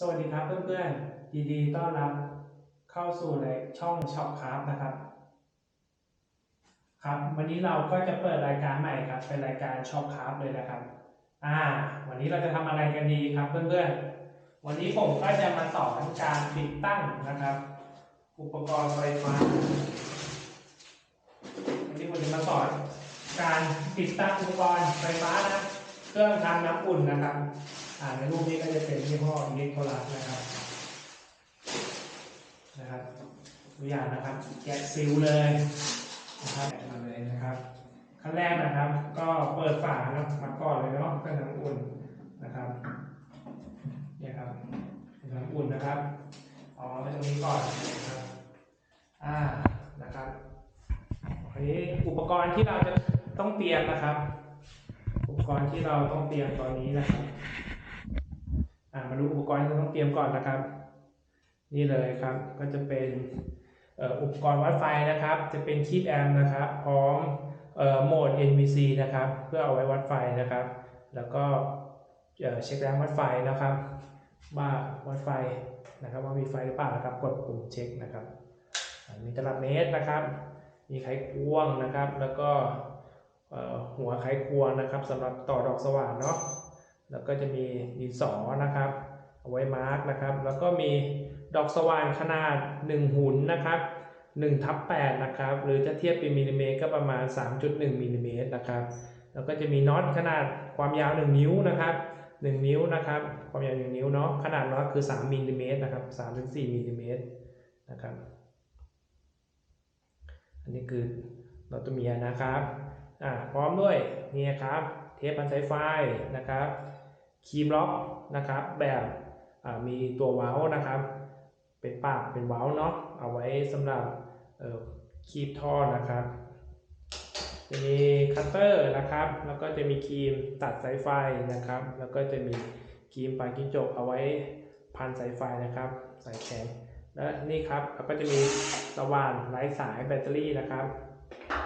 สวัสดีครับเพื่อนๆยินดีต้อนรับเข้าสู่ในช่องช็อปคราฟนะครับ ครับวันนี้เราก็จะเปิดรายการใหม่ครับ เป็นรายการช็อปคราฟเลยนะครับ อ่า วันนี้เราจะทำอะไรกันดีครับเพื่อนๆ วันนี้ผมก็จะมาสอนการติดตั้งนะครับ อุปกรณ์ไฟฟ้าวันนี้ผมจะมาสอนการติดตั้งอุปกรณ์ไฟฟ้านะ เครื่องทำน้ำอุ่นนะครับ อ่าในรูปนี้ก็จะเป็นยี่ห้ออิเล็กโทรลัสนะครับนะครับตัวอย่างนะครับแกะซิลเลยนะครับมาเลยนะครับขั้นแรกนะครับ ก็เปิดฝานะมาก่อนเลยเนาะเครื่องน้ำอุ่นนะครับเนี่ยครับเครื่องน้ำอุ่นนะครับเอาไว้ตรงนี้ก่อนนะครับอ่านะครับอันนี้อุปกรณ์ที่เราจะต้องเตรียมนะครับ อุปกรณ์ที่เราต้องเตรียมตอนนี้นะครับ มาดูอุปกรณ์ที่เราต้องเตรียมก่อนนะครับ นี่เลยครับก็จะเป็นอุปกรณ์วัดไฟนะครับ จะเป็นคีบแอมนะครับ พร้อมโหมด NVC นะครับ เพื่อเอาไว้วัดไฟนะครับ แล้วก็เช็คแรงวัดไฟนะครับ ว่าวัดไฟนะครับว่ามีไฟหรือเปล่านะครับ กดปุ่มเช็คนะครับ มีตลับเมตรนะครับ มีไขควงนะครับ แล้วก็หัวไขควงนะครับสำหรับต่อดอกสว่านเนาะ แล้วก็จะมีดินสอนะครับเอาไว้มาร์กนะครับ แล้วก็มีดอกสว่านขนาด 1 หุ่นนะครับ1ทับ8นะครับ หรือจะเทียบเป็นมิลลิเมตรก็ประมาณ 3.1มิลลิเมตรนะครับ แล้วก็จะมีน็อตขนาดความยาว 1 นิ้วนะครับ 1 นิ้วนะครับ ความยาว 1 นิ้วเนาะ ขนาดน็อตคือ 3มิลลิเมตรนะครับ3-4มิลลิเมตรนะครับ อันนี้คือน็อตตัวเมียนะครับ อ่า พร้อมด้วยนี่ครับ เทปพันสายไฟนะครับ คีมล็อกนะครับ แบบมีตัวเว้านะครับ เป็นปากเป็นเว้าเนาะเอาไว้สำหรับคีบท่อนะครับจะมีคัตเตอร์นะครับ แล้วก็จะมีครีมตัดสายไฟนะครับ แล้วก็จะมีครีมปากกิ้งจกเอาไว้พันสายไฟนะครับ สายแข็ง และนี่ครับแล้วก็จะมีสว่านไร้สายแบตเตอรี่นะครับ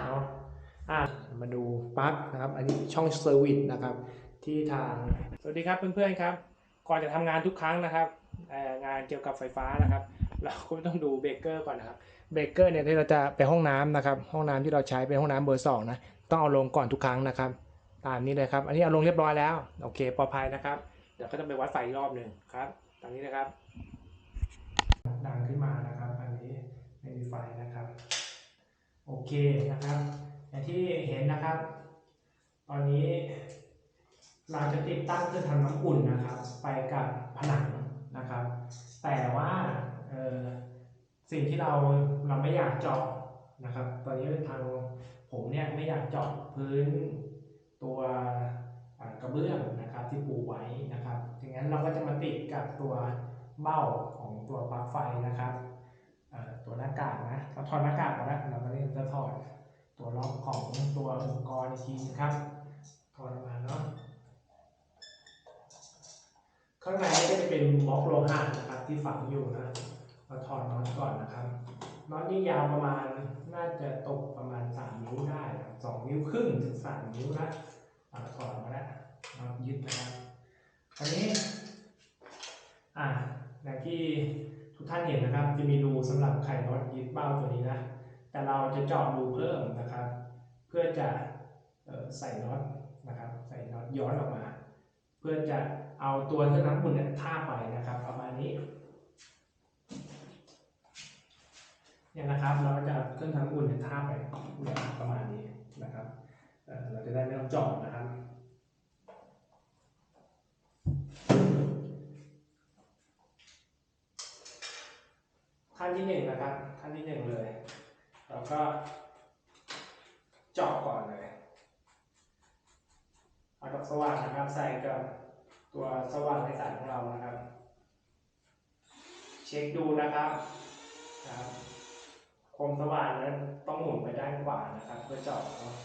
เนาะอะมาดูปลั๊กนะครับ อันนี้ช่องเซอร์วิสนะครับ ที่ทาง สวัสดีครับเพื่อนๆครับ ก่อนจะทำงานทุกครั้งนะครับงานเกี่ยวกับไฟฟ้านะครับ เราก็ต้องดูเบรกเกอร์ก่อนนะครับเบรกเกอร์เนี่ยที่เราจะไปห้องน้ำนะครับ ห้องน้ำที่เราใช้เป็นห้องน้ำเบอร์สองนะต้องเอาลงก่อนทุกครั้งนะครับ ตามนี้เลยครับ อันนี้เอาลงเรียบร้อยแล้วโอเคปลอดภัยนะครับ เดี๋ยวก็ต้องไปวัดไฟอีกรอบหนึ่งครับ ตามนี้นะครับ ดังขึ้นมานะครับ อันนี้ไม่มีไฟนะครับ โอเคนะครับอย่างที่เห็นนะครับ ตอนนี้ เราจะติดตั้งเครื่องทำน้ำอุ่นนะครับ ไปกับผนังนะครับ แต่ว่าสิ่งที่เราเราไม่อยากเจาะนะครับ ตอนนี้ทางผมเนี่ยไม่อยากเจาะพื้นตัวกระเบื้องนะครับที่ปูไว้นะครับดังนั้นเราก็จะมาติดกับตัวเบ้าของตัวปลั๊กไฟนะครับตัวหน้ากากนะเราถอดหน้ากากมาแล้วเราก็เริ่มจะถอดตัวล็อกของตัวอุปกรณ์อีกทีนะครับถอดออกมาเนาะ ข้างในก็จะเป็นบล็อกโลหะนะครับที่ฝังอยู่นะเราถอดน็อตก่อนนะครับน็อตนี่ยาวประมาณน่าจะตกประมาณ 3 นิ้วได้สองนิ้วครึ่งถึง3นิ้วนะอ่าถอดออกมาแล้วน็อตยึดนะครับคราวนี้อ่าอย่างที่ทุกท่านเห็นนะครับ จะมีรูสำหรับไข่น็อตยึดเบ้าตัวนี้นะแต่เราจะเจาะรูเพิ่มนะครับ เพื่อจะใส่น็อตนะครับ ใส่น็อตย้อนออกมา เพื่อจะ เอาตัวเครื่องน้ำอุ่นเนี่ยท่าไปนะครับ ประมาณนี้เนี่ยนะครับเราจะเครื่องน้ำอุ่นเนี่ยท่าไปประมาณนี้นะครับเราจะได้ไม่ต้องจาะนะครับขั้นที่หนึ่งนะครับขั้นที่หนึ่งเลยเราก็เจาะก่อนเลยเอาดอกสว่านนะครับใส่กับ ตัวสว่านในสายของเรานะครับ เช็คดูนะครับครับคมสว่านนั้นต้องหมุนไปด้านขวานะครับ เพื่อเจาะเนาะ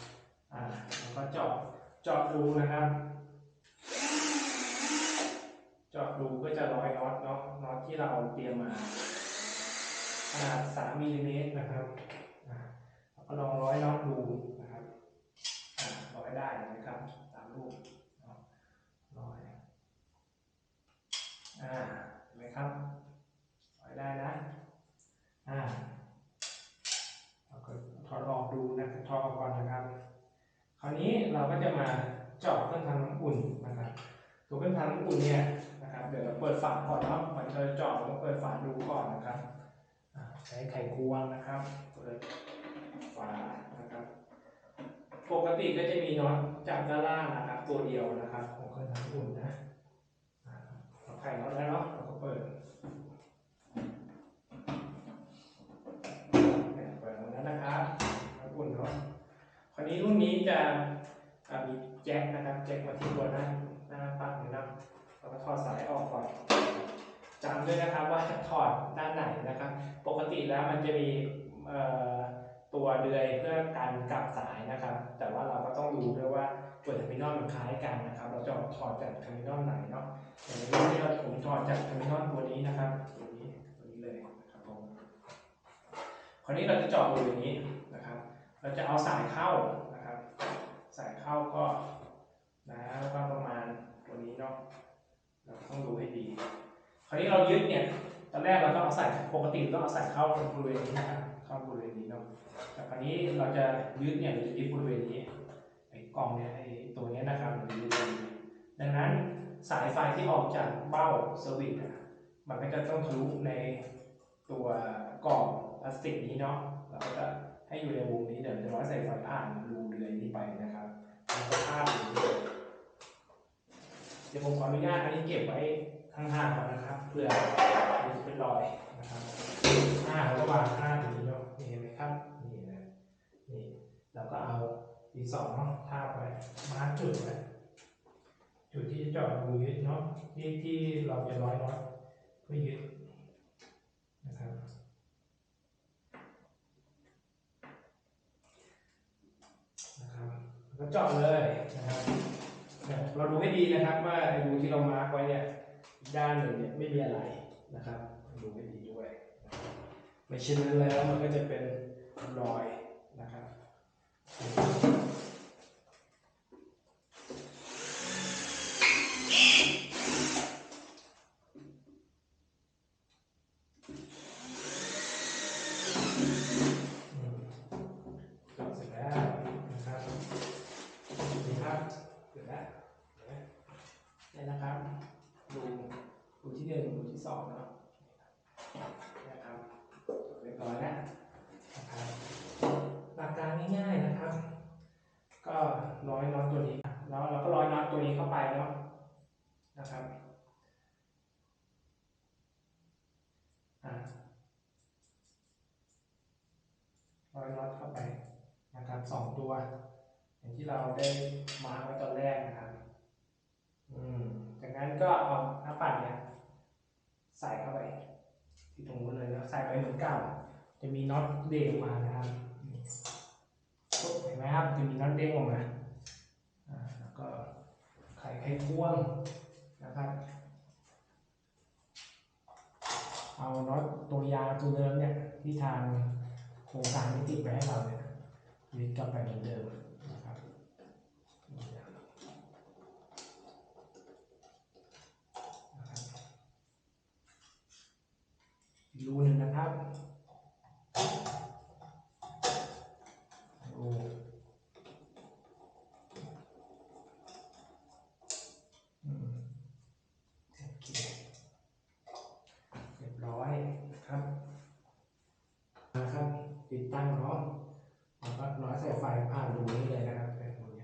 อ่าแล้วก็เจาะเจาะรูนะครับเจาะรูเพื่อจะร้อยน็อตเนาะน็อตที่เราเตรียมมาขนาด3มิลลิเมตรนะครับอ่าเราก็ลองร้อยน็อตดูนะครับอ่าร้อยได้นะครับตามรูปเนาะร้อยอ่า ไหมครับถอยได้นะ อ่าเราก็ถอดออกดูนะถอดออกก่อนนะครับ คราวนี้เราก็จะมาเจาะเครื่องทำน้ำอุ่นนะครับ ตัวเครื่องทำน้ำอุ่นเนี่ยนะครับเดี๋ยวเราเปิดฝาก่อนเนาะก่อนที่เราจะเจาะเราเปิดฝาดูก่อนนะครับใช้ไขควงนะครับเปิดฝานะครับ ปกติก็จะมีน็อตจากด้านล่างนะครับ ตัวเดียวนะครับของเครื่องทำน้ำอุ่นนะเราไขน็อตแล้วเนาะเราก็เปิดเปิดตรงนั้นนะครับน้ำอุ่นเนาะคราวนี้รุ่นนี้จะมีแจ็คนะครับแจ็คมาที่ตัวหน้าหน้า อดสายออกก่อนจำด้วยนะครับว่าถอดด้านไหนนะครับ ปกติแล้วมันจะมีตัวเดือยเพื่อการกลับสายนะครับ แต่ว่าเราก็ต้องดูด้วยว่าตัวเทอร์มินอลมันคล้ายกันนะครับ เราจะถอดจากเทอร์มินอลไหนเนาะอย่างนี้ที่เราผมถอดจากเทอร์มินอลตัวนี้นะครับตัวนี้ตัวนี้เลยนะครับผมคราวนี้เราจะเจาะรูอย่างนี้นะครับ เราจะเอาสายเข้านะครับ สายเข้าก็นะแล้วก็ประมาณตัวนี้เนาะ ต้องดูให้ดี คราวนี้เรายึดเนี่ย ตอนแรกเราต้องเอาสายปกติต้องเอาสายเข้าบริเวณนี้นะครับเข้าบริเวณนี้เนาะ แต่คราวนี้เราจะยึดเนี่ยเราจะยึดบริเวณนี้ไอ้กล่องเนี่ยไอ้ตัวเนี้ยนะครับเราจะยึดบริเวณนี้ดังนั้นสายไฟที่ออกจากเบ้าสวิตช์อะมันก็จะต้องทะลุในตัวกล่องพลาสติกนี้เนาะ เราก็จะให้อยู่ในวงนี้เดี๋ยวจะร้อยใส่ไฟผ่านรูเดือยนี้ไปนะครับแล้วก็ภาพอย่างนี้ เดี๋ยวผมขออนุญาตอันนี้เก็บไว้ข้างๆก่อนนะครับเพื่อมันจะเป็นรอยนะครับห้าระหว่างห้าตรงนี้เนาะนี่เห็นไหมครับนี่นะนี่เราก็เอาดินสอเนาะทาไว้มาร์จุดไว้จุดที่จะเจาะรูยึดเนาะที่ที่เราจะร้อยน็อตเพื่อยึดนะครับนะครับก็จาะเลยนะ เราดูให้ดีนะครับว่าไอ้รูที่เรามาร์กไว้เนี่ยอีกด้านหนึ่งเนี่ยไม่มีอะไรนะครับดูให้ดีด้วยไม่เช่นนั้นแล้วมันก็จะเป็นรอยนะครับเจาะเสร็จแล้วนะครับนี่ครับเสร็จแล้ว เนี่ยนะครับ ดูดูที่หนึ่งดูที่สองเนาะนะครับเรียบร้อยแล้วนะครับหลักการง่ายๆนะครับ ก็ร้อยน็อตตัวนี้แล้วเราก็ร้อยน็อตตัวนี้เข้าไปเนาะนะครับอะร้อยน็อตเข้าไปนะครับสองตัว อย่างที่เราได้มาร์กไว้ตอนแรกนะครับ จากนั้นก็เอาหน้าปัดเนี่ยใส่เข้าไป ที่ตรงนู้นเลยนะใส่ไปเหมือนเก่าจะมีน็อตเด้งออกมานะครับเห็นไหมครับจะมีน็อตเด้งออกมาแล้วก็ไขไขควงนะครับเอาน็อตตัวยาตัวเดิมเนี่ยที่ทางโครงการที่ติดไว้ให้เราเนี่ยยึดกลับไปเหมือนเดิมนะครับนะครับ ดูหนึ่งนะครับรูอืมโอเคเรียบร้อยนะครับนะครับ ติดตั้งเนาะแล้วก็ร้อยสายไฟผ่านรูนี้เลยนะครับแบบนี้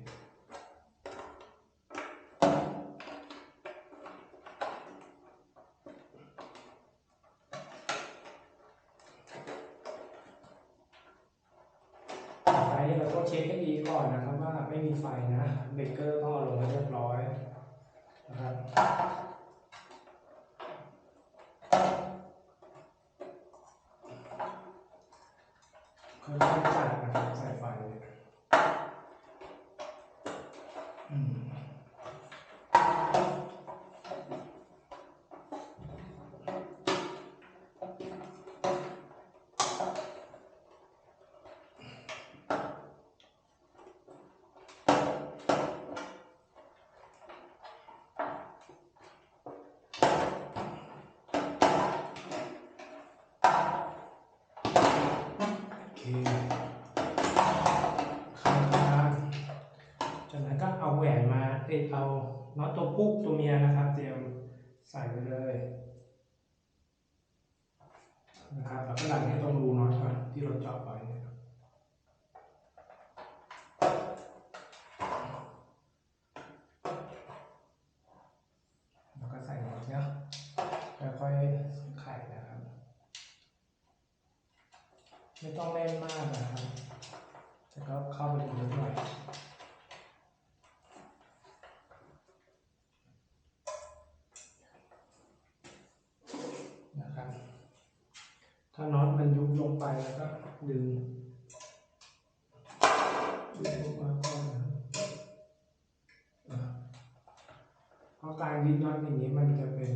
ไฟเราต้องเช็คให้ดีก่อนนะครับว่าไม่มีไฟ น น็อตตัวปุ๊กตัวเมียนะครับ เตรียมใส่ไปเลยนะครับแล้วก็ดันให้ตรงรูน็อตก่อนที่เราเจาะไว้แล้วก็ใส่หมดเนาะค่อยๆไขนะครับ ไม่ต้องแน่นมากนะครับแต่ก็เข้าไปถึงนิดหน่อย ยึดน็อตอย่างนี้มันจะเป็น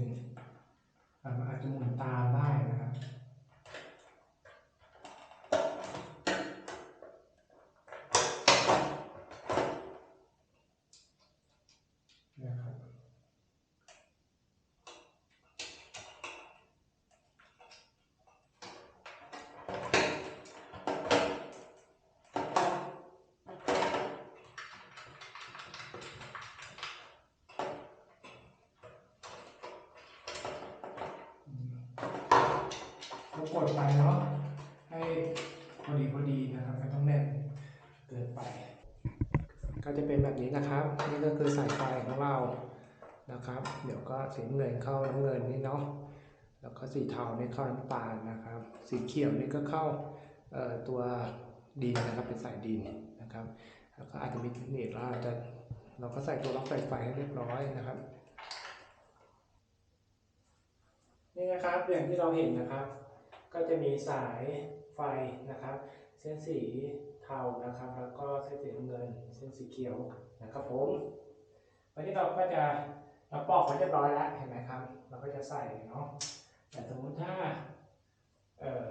อะมันอาจจะหมุนตามได้นะครับ นะครับ กดไปเนาะให้พอดีพอดีนะครับไม่ต้องแน่นเกินไป ก็จะเป็นแบบนี้นะครับ นี่ก็คือสายไฟของเรานะครับ เดี๋ยวก็สีน้ำเงินเข้าน้ำเงินนี่เนาะแล้วก็สีเทาเนี่เข้าน้ำตาลนะครับ สีเขียวนี่ก็เข้าเอ่อตัวดินนะครับเป็นสายดินนะครับ แล้วก็อาจจะมีเทคนิคเราอาจจะเราก็ใส่ตัวล็อกสายไฟให้เรียบร้อยนะครับนี่นะครับอย่างที่เราเห็นนะครับ ก็จะมีสายไฟนะครับ เส้นสีเทานะครับ แล้วก็เส้นสีน้ำเงิน เส้นสีเขียวนะครับผมวันนี้เราก็จะเราปอกไว้เรียบร้อยแล้วเห็นไหมครับ เราก็จะใส่เนาะแต่สมมติถ้าเออ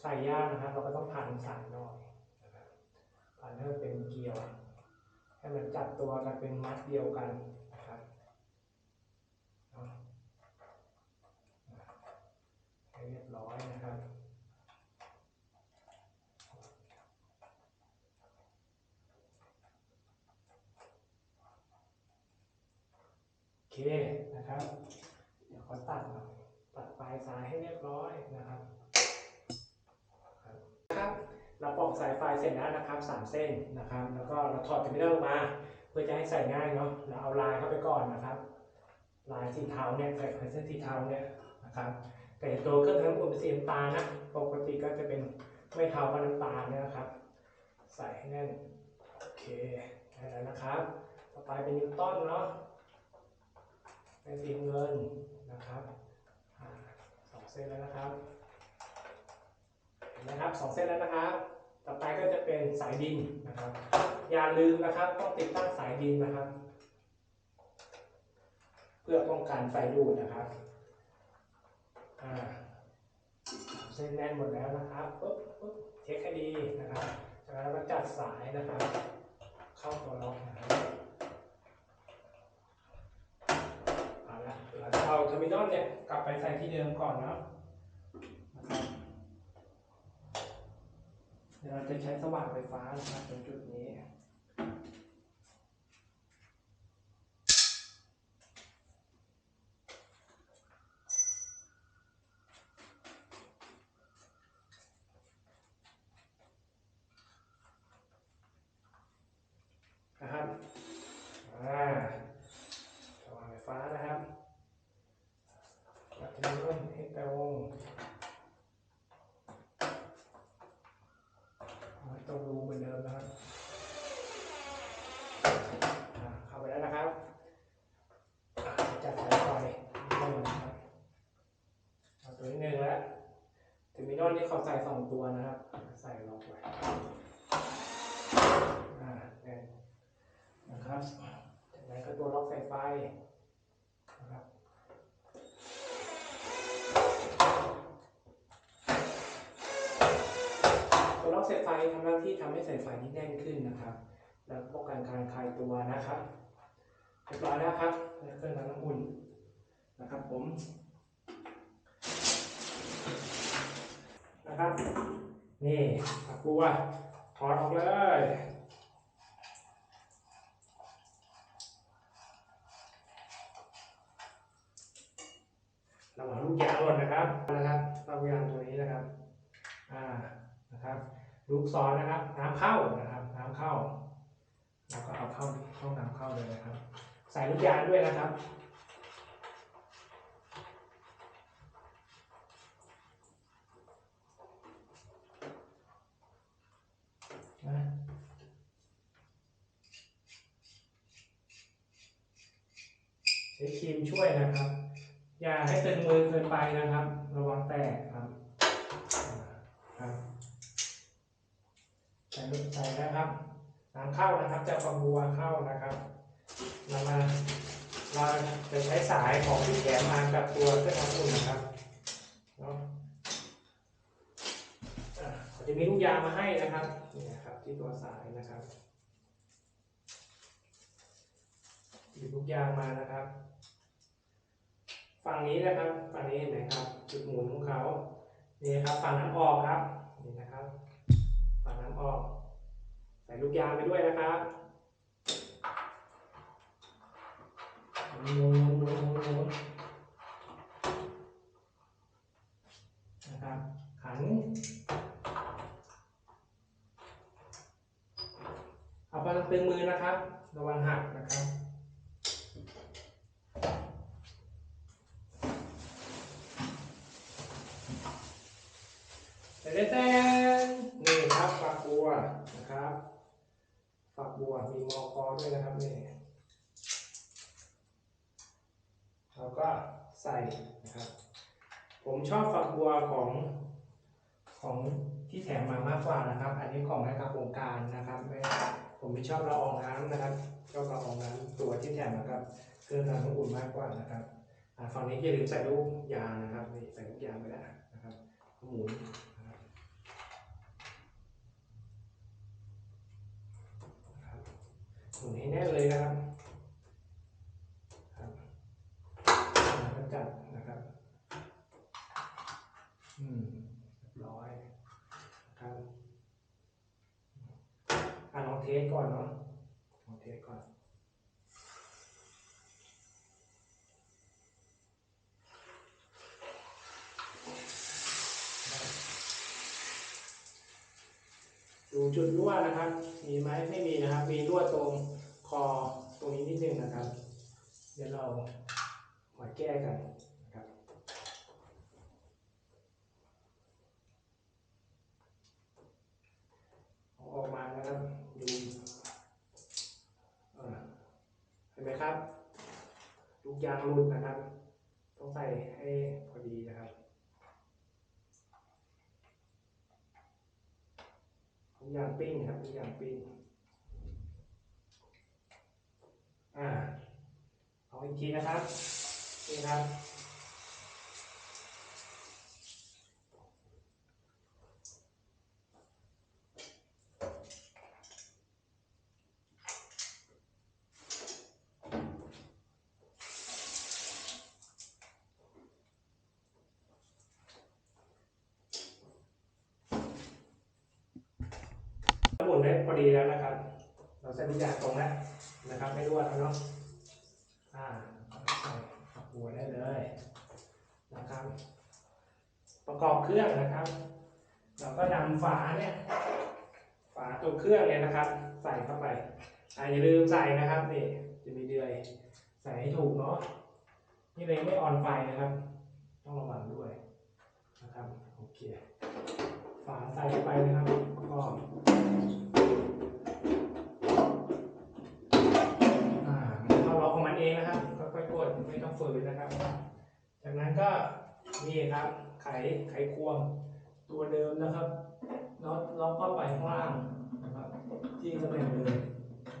ใส่ยากนะครับ เราก็ต้องพันสายหน่อยนะครับพันให้มันเป็นเกลียว ให้มันจับตัวกันเป็นมัดเดียวกันนะครับเนาะ ให้เรียบร้อยนะครับโอเคนะครับ เดี๋ยวขอตัดหน่อยตัดปลายสายให้เรียบร้อยนะครับครับเราปอกสายไฟเสร็จแล้วนะครับสามเส้นนะครับ แล้วก็เราถอดกันไม่ได้ออกมา เพื่อจะให้ใส่ง่ายเนาะเราเอาลายเข้าไปก่อนนะครับ ลายสีเทาเนี่ยใส่เส้นสีเทาเนี่ยนะครับ แต่ตัวเครื่องทำอุ่นเป็นสีน้ำตาลนะ ปกติก็จะเป็นไม่เทาก็น้ำตาลเนี่ยนะครับ ใส่ให้แน่น โอเคได้แล้วนะครับ ต่อไปเป็นนิวตันเนาะ เป็นสีเงินนะครับสองเส้นแล้วนะครับ เห็นไหมครับสองเส้นแล้วนะครับ ต่อไปก็จะเป็นสายดินนะครับ อย่าลืมนะครับต้องติดตั้งสายดินนะครับ เพื่อป้องกันไฟดูดนะครับ เส้นแน่นหมดแล้วนะครับปุ๊บปุ๊บเช็คให้ดีนะครับจากนั้นเราก็จัดสายนะครับ เข้าตัวล็อกนะครับเอาละเราจะเอาเทอร์มินอลเนี่ยกลับไปใส่ที่เดิมก่อนเนาะนะครับเดี๋ยวเราจะใช้สว่านไฟฟ้านะครับตรงจุดนี้นะครับอ่าสว่านไฟฟ้านะครับวัดเทอร์มินอลให้ตรงไว้ตรงรูเหมือนเดิมนะครับอ่าเข้าไปแล้วนะครับอ่าจัดสายไฟเริ่มนะครับเอาตัวนี้หนึ่งแล้วเท อร์มินอลนี่เขาใส่สองตัวนะครับ ใส่ล็อกไว้อ่าแน่นนะครับจากนั้นก็ตัวล็อกสายไฟนะครับตัวล็อกสายไฟทำหน้าที่ทำให้สายไฟนี่แน่นขึ้นนะครับ แล้วป้องกันการคลายตัวนะครับเรียบร้อยแล้วครับเครื่องทำน้ำอุ่นนะครับผม นะครับ นี่ฝักบัวถอดออกเลยระหว่างลูกยางหล่นนะครับนะครับลูกยางตัวนี้นะครับอ่านะครับ ลูกศรนะครับ น้ำเข้านะครับ น้ำเข้าแล้วก็เอาเข้าเข้าน้ำเข้าเลยนะครับ ใส่ลูกยางด้วยนะครับ นะใช้ ครีมช่วยนะครับ อย่าให้ตึงมือเกินไปนะครับ ระวังแตกครับครับใส่ลูกใส่นะครับน้ำเข้านะครับจะฝักบัวเข้านะครับเรามาเราจะใช้สายของที่แถมมากับตัวเครื่องทำอุ่นนะครับเนาะจะมีลูกยางมาให้นะครับนี่นะครับ ที่ตัวสายนะครับหยิบลูกยางมานะครับ ฝั่งนี้นะครับฝั่งนี้เห็นไหมครับ จุดหมุนของเขานี่นะครับฝั่งน้ำออกครับนี่นะครับฝั่งน้ำออก ใส่ลูกยางไปด้วยนะครับหมุนหมุนหมุนหมุนนะครับขันเอาไปตึงมือนะครับ ระวังหักนะครับ แต่แต่นี่ครับฝักบัวนะครับฝักบัวมีมอคอด้วยนะครับนี่เราก็ใส่นะครับ ผมชอบฝักบัวของของที่แถมมามากกว่านะครับ อันนี้ของนะครับโครงการนะครับไม่ผมไม่ชอบละอองน้ำนะครับชอบละอองน้ำตัวที่แถมมากับเครื่องทำน้ำอุ่นมากกว่านะครับฝั่งนี้อย่าลืมใส่ลูกยางนะครับนี่ใส่ลูกยางไปแล้วนะครับหมุน หมุ นให้แน่นเลยนะครับครับแล้วก็จัดนะครับ อืมเรียบร้อยนะครับอะลองเทสก่อนเนาะลองเทสก่อนดู จุดรั่วนะครับ มีไหมไม่มีนะครับ มีรั่วตรงคอตรงนี้นิดนึงนะครับ เดี๋ยวเรามาแก้กันนะครับ ออกมานะครับ ดูเห็นไหมครับลูกยางหลุดนะครับ ต้องใส่ให้พอดีนะครับลูก ยางปิ้งครับลูกยางปิ้งอ่าเอาอีกทีนะครับนี่ครับ หมุนได้พอดีแล้วนะครับ เราใส่ทุกอย่างตรงแล้วนะครับไม่รั่วแล้วเนาะอ่าเอาใส่ฝักบัวได้เลยนะครับ ประกอบเครื่องนะครับ เราก็นำฝาเนี่ยฝาตัวเครื่องเนี่ยนะครับ ใส่เข้าไปอ่าอย่าลืมใส่นะครับนี่จะมีเดือยใส่ให้ถูกเนาะนี่เลยไม่ออนไฟนะครับ ต้องระวังด้วยนะครับโอเคฝาใส่เข้าไปนะครับ เข้าล็อกของมันเองนะครับค่อยๆกดไม่ต้องฝืนนะครับ จากนั้นก็นี่ครับไขไขควงตัวเดิมนะครับล็อกล็อกเข้าไปข้างล่างนะครับ ที่ตำแหน่งเดิม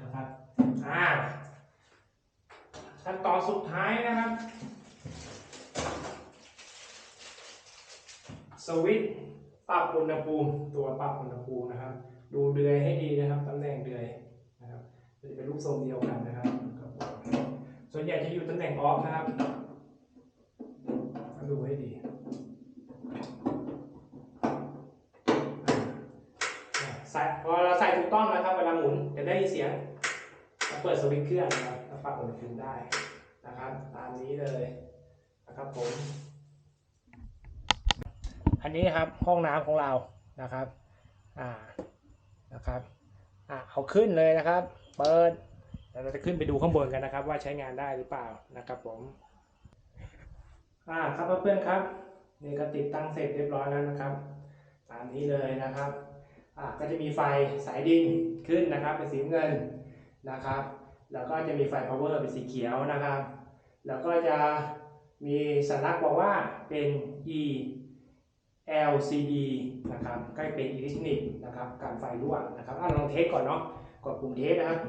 นะครับอ่าขั้นตอนสุดท้ายนะครับสวิตช์ ปรับอุณหภูมิตัวปรับอุณหภูมินะครับ ดูเดือยให้ดีนะครับตำแหน่งเดือยนะครับจะเป็นรูปทรงเดียวกันนะครับ ส่วนใหญ่จะอยู่ตำแหน่งออฟนะครับดูให้ดีอ่าส่พอเราใส่ถูกต้องนะครับเวลาหมุนจะได้เสียงเราเปิดสวิตช์เครื่องนะครับแล้วปรับอุณหภูมิได้นะครับ ตามนี้เลยนะครับผม อันนี้ครับห้องน้ำของเรานะครับอ่านะครับอ่าเอาขึ้นเลยนะครับ เปิดเราจะขึ้นไปดูข้างบนกันนะครับ ว่าใช้งานได้หรือเปล่านะครับผมอ่าครับเพื่อนๆครับนี่ก็ติดตั้งเสร็จเรียบร้อยแล้วนะครับ ตามนี้เลยนะครับอ่าก็จะมีไฟสายดินขึ้นนะครับ เป็นสีเงินนะครับ แล้วก็จะมีไฟ power เป็นสีเขียวนะครับ แล้วก็จะมีสัญลักษณ์บอกว่าเป็น E LCD นะครับก็เป็นอิเล็กทรอนิกส์นะครับการไฟรั่วนะครับอะลองเทสก่อนเนาะกดปุ่มเทสนะครับ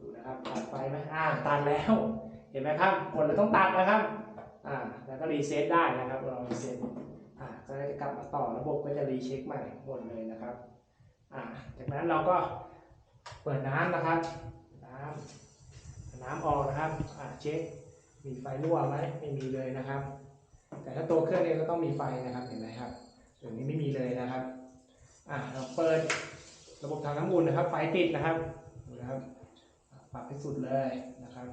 ดูนะครับตัดไฟไหมอ่าตัดแล้วเห็นไหมครับกดเราต้องตัดนะครับอ่าแล้วก็รีเซ็ตได้นะครับเรารีเซ็ตอ่าก็จะกลับมาต่อระบบก็จะรีเช็คใหม่หมดเลยนะครับอ่าจากนั้นเราก็เปิดน้ำนะครับน้ำน้ำออกนะครับอ่าเช็คมีไฟรั่วไหมไม่มีเลยนะครับ แต่ถ้าตัวเครื่องนี้ก็ต้องมีไฟนะครับเห็นไหมครับตัวนี้ไม่มีเลยนะครับอ่าเราเปิดระบบทางน้ำอุ่นนะครับ ไฟติดนะครับดูนะครับปรับให้สุดเลยนะครับ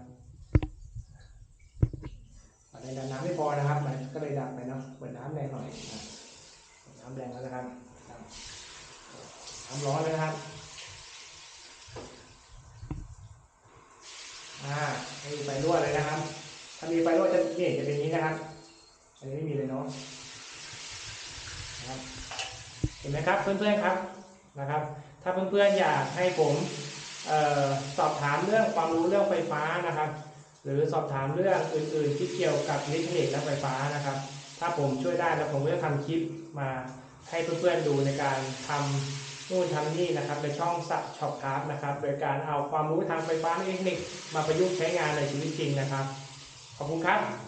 อะไรดันน้ำไม่พอนะครับมันก็เลยดับไปเนาะเปิดน้ำแรงหน่อยนะน้ำแรงแล้วนะครับน้ำร้อนเลยนะครับอ่าไม่มีไฟรั่วเลยนะครับ ถ้ามีไฟรั่วจะนี่จะเป็นอย่างนี้นะครับ อันนี้ไม่มีเลยเนาะนะครับเห็นไหมครับเพื่อนๆครับนะครับ ถ้าเพื่อนๆอยากให้ผมออสอบถามเรื่องความรู้เรื่องไฟฟ้านะครับ หรือสอบถามเรื่องอื่นๆ ที่เกี่ยวกับอิเล็กทรอนิกส์และไฟฟ้านะครับ ถ้าผมช่วยได้แล้วผมก็จะทำคลิปมาให้เพื่อนๆดูในการทำนู่นทำนี่นะครับในช่องสับช็อปคราฟนะครับ โดยการเอาความรู้ทางไฟฟ้าและอิเล็กทรอนิกส์มาประยุกต์ใช้งานในชีวิตจริงนะครับ ขอบคุณครับ